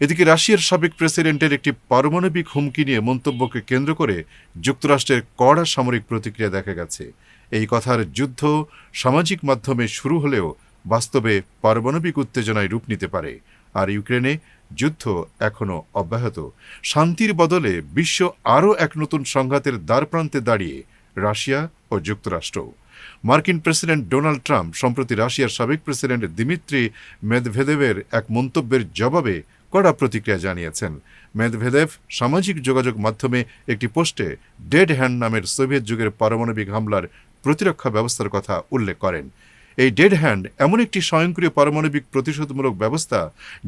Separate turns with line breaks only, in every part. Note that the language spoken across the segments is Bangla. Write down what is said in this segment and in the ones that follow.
এদিকে রাশিয়ার সাবেক প্রেসিডেন্টের একটি পারমাণবিক হুমকি নিয়ে মন্তব্যকে কেন্দ্র করে যুক্তরাষ্ট্রের কড়া সামরিক প্রতিক্রিয়া দেখা গেছে। এই কথার যুদ্ধ সামাজিক মাধ্যমে শুরু হলেও বাস্তবে পারমাণবিক উত্তেজনায় রূপ নিতে পারে। আর ইউক্রেনে যুদ্ধ এখনও অব্যাহত। শান্তির বদলে বিশ্ব আরও এক নতুন সংঘাতের দ্বারপ্রান্তে দাঁড়িয়ে রাশিয়া ও যুক্তরাষ্ট্র। মার্কিন প্রেসিডেন্ট ডোনাল্ড ট্রাম্প, সম্প্রতি রাশিয়ার সাবেক প্রেসিডেন্ট দিমিত্রি মেদভেদেবের এক মন্তব্যের জবাবে কড়া প্রতিক্রিয়া জানিয়েছেন। মেদভেদেভ সামাজিক যোগাযোগ মাধ্যমে একটি পোস্টে ডেড হ্যান্ড নামের সোভিয়েত যুগের পারমাণবিক হামলার প্রতিরক্ষা ব্যবস্থার কথা উল্লেখ করেন। এই ডেড হ্যান্ড এমন একটি স্বয়ংক্রিয় পারমাণবিক প্রতিশোধমূলক ব্যবস্থা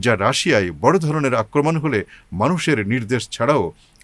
যা রাশিয়ায় বড় ধরনের আক্রমণ হলে মানুষের নির্দেশ ছাড়াও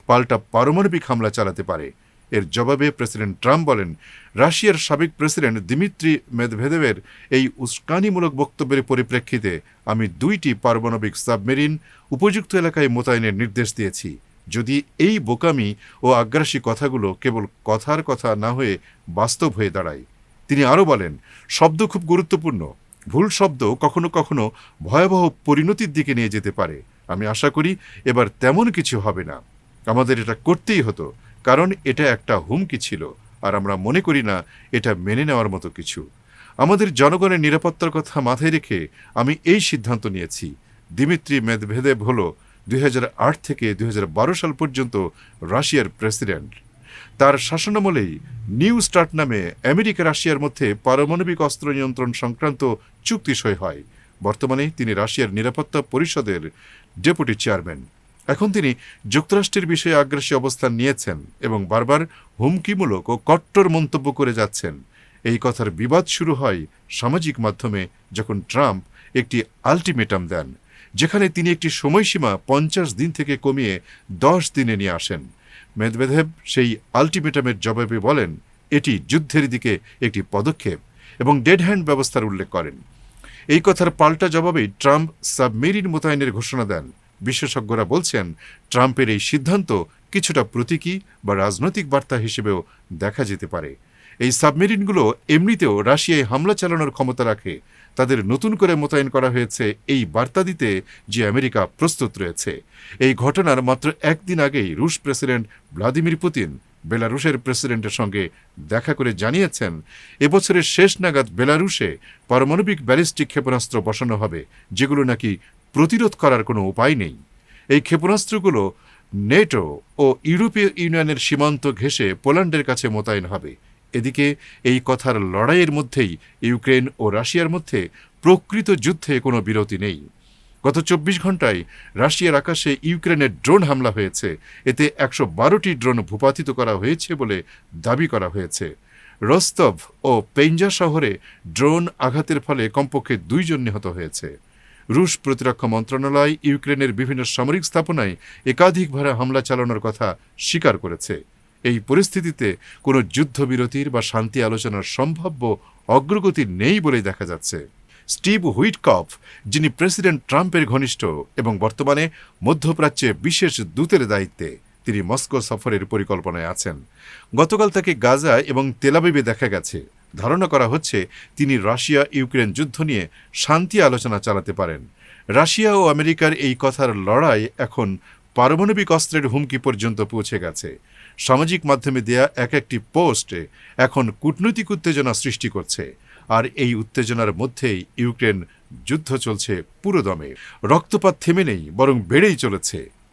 পাল্টা পারমাণবিক হামলা চালাতে পারে। এর জবাবে প্রেসিডেন্ট ট্রাম্প বলেন, রাশিয়ার সাবেক প্রেসিডেন্ট দিমিত্রি মেদভেদেবের এই উস্কানিমূলক বক্তব্যের পরিপ্রেক্ষিতে আমি দুইটি পারমাণবিক সাবমেরিন উপযুক্ত এলাকায় মোতায়েনের নির্দেশ দিয়েছি। যদি এই বোকামি ও আগ্রাসী কথাগুলো কেবল কথার কথা না হয়ে বাস্তব হয়ে দাঁড়ায়। তিনি আরও বলেন, শব্দ খুব গুরুত্বপূর্ণ। ভুল শব্দ কখনো কখনো ভয়াবহ পরিণতির দিকে নিয়ে যেতে পারে। আমি আশা করি এবার তেমন কিছু হবে না। আমাদের এটা করতেই হতো। কারণ এটা একটা হুমকি ছিল, আর আমরা মনে করি না এটা মেনে নেওয়ার মতো কিছু। আমাদের জনগণের নিরাপত্তার কথা মাথায় রেখে আমি এই সিদ্ধান্ত নিয়েছি। দিমিত্রি মেদভেদেব হল দুই হাজার আট থেকে দুই হাজার বারো সাল পর্যন্ত রাশিয়ার প্রেসিডেন্ট। তার শাসনামলেই নিউ স্টার্ট নামে আমেরিকা, রাশিয়ার মধ্যে পারমাণবিক অস্ত্র নিয়ন্ত্রণ সংক্রান্ত চুক্তি সই হয়। বর্তমানে তিনি রাশিয়ার নিরাপত্তা পরিষদের ডেপুটি চেয়ারম্যান। এখন তিনি যুক্তরাষ্ট্রের বিষয়ে আগ্রাসী অবস্থান নিয়েছেন এবং বারবার হুমকিমূলক ও কট্টর মন্তব্য করে যাচ্ছেন। এই কথার বিবাদ শুরু হয় সামাজিক মাধ্যমে যখন ট্রাম্প একটি আলটিমেটাম দেন, যেখানে তিনি একটি সময়সীমা পঞ্চাশ দিন থেকে কমিয়ে দশ দিনে নিয়ে আসেন। মেদভেদেব সেই আলটিমেটামের জবাবে বলেন, এটি যুদ্ধের দিকে একটি পদক্ষেপ এবং ডেড হ্যান্ড ব্যবস্থার উল্লেখ করেন। এই কথার পাল্টা জবাবেই ট্রাম্প সাবমেরিন মোতায়েনের ঘোষণা দেন। বিশেষজ্ঞরা বলছেন, ট্রাম্পের এই সিদ্ধান্ত কিছুটা প্রতীকী বা রাজনৈতিক বার্তা হিসেবেও দেখা যেতে পারে। এই সাবমেরিনগুলো এমনিতেও রাশিয়ায় হামলা চালানোর ক্ষমতা রাখে। তাদের নতুন করে মোতায়েন করা হয়েছে এই বার্তা দিতে যে আমেরিকা প্রস্তুত রয়েছে। এই ঘটনার মাত্র একদিন আগেই রুশ প্রেসিডেন্ট ভ্লাদিমির পুতিন বেলারুশের প্রেসিডেন্টের সঙ্গে দেখা করে জানিয়েছেন, এবছরের শেষ নাগাদ বেলারুশে পারমাণবিক ব্যালিস্টিক ক্ষেপণাস্ত্র বসানো হবে, যেগুলো নাকি প্রতিরোধ করার কোনো উপায় নেই। এই ক্ষেপণাস্ত্রগুলো নেটো ও ইউরোপীয় ইউনিয়নের সীমান্ত ঘেঁষে পোল্যান্ডের কাছে মোতায়েন হবে। এদিকে এই কথার লড়াইয়ের মধ্যেই ইউক্রেন ও রাশিয়ার মধ্যে প্রকৃত যুদ্ধে কোনো বিরতি নেই। গত চব্বিশ ঘন্টায় রাশিয়ার আকাশে ইউক্রেনের ড্রোন হামলা হয়েছে। এতে একশো বারোটি ড্রোন ভূপাতিত করা হয়েছে বলে দাবি করা হয়েছে। রস্তভ ও পেঞ্জা শহরে ড্রোন আঘাতের ফলে কমপক্ষে দুইজন নিহত হয়েছে। রুশ প্রতিরক্ষা মন্ত্রণালয় ইউক্রেনের বিভিন্ন সামরিক স্থাপনায় একাধিকভাবে হামলা চালানোর কথা স্বীকার করেছে। এই পরিস্থিতিতে কোনো যুদ্ধবিরতির বা শান্তি আলোচনার সম্ভাব্য অগ্রগতি নেই বলেই দেখা যাচ্ছে। স্টিভ হুইটকফ, যিনি প্রেসিডেন্ট ট্রাম্পের ঘনিষ্ঠ এবং বর্তমানে মধ্যপ্রাচ্যে বিশেষ দূতের দায়িত্বে, তিনি মস্কো সফরের পরিকল্পনায় আছেন। গতকাল তাকে গাজা এবং তেলাবিবে দেখা গেছে। ধারণা করা হচ্ছে তিনি রাশিয়া ইউক্রেন যুদ্ধ নিয়ে শান্তি আলোচনা চালাতে পারেন। রাশিয়া ও আমেরিকার এই কথার লড়াই এখন পারমাণবিক অস্ত্রের হুমকি পর্যন্ত পৌঁছে গেছে। সামাজিক মাধ্যমে দেয়া এক একটি পোস্টে এখন কূটনৈতিক উত্তেজনা সৃষ্টি করছে, আর এই উত্তেজনার মধ্যেই ইউক্রেন যুদ্ধ চলছে পুরোদমে। রক্তপাত থেমে নেই, বরং বেড়েই চলেছে।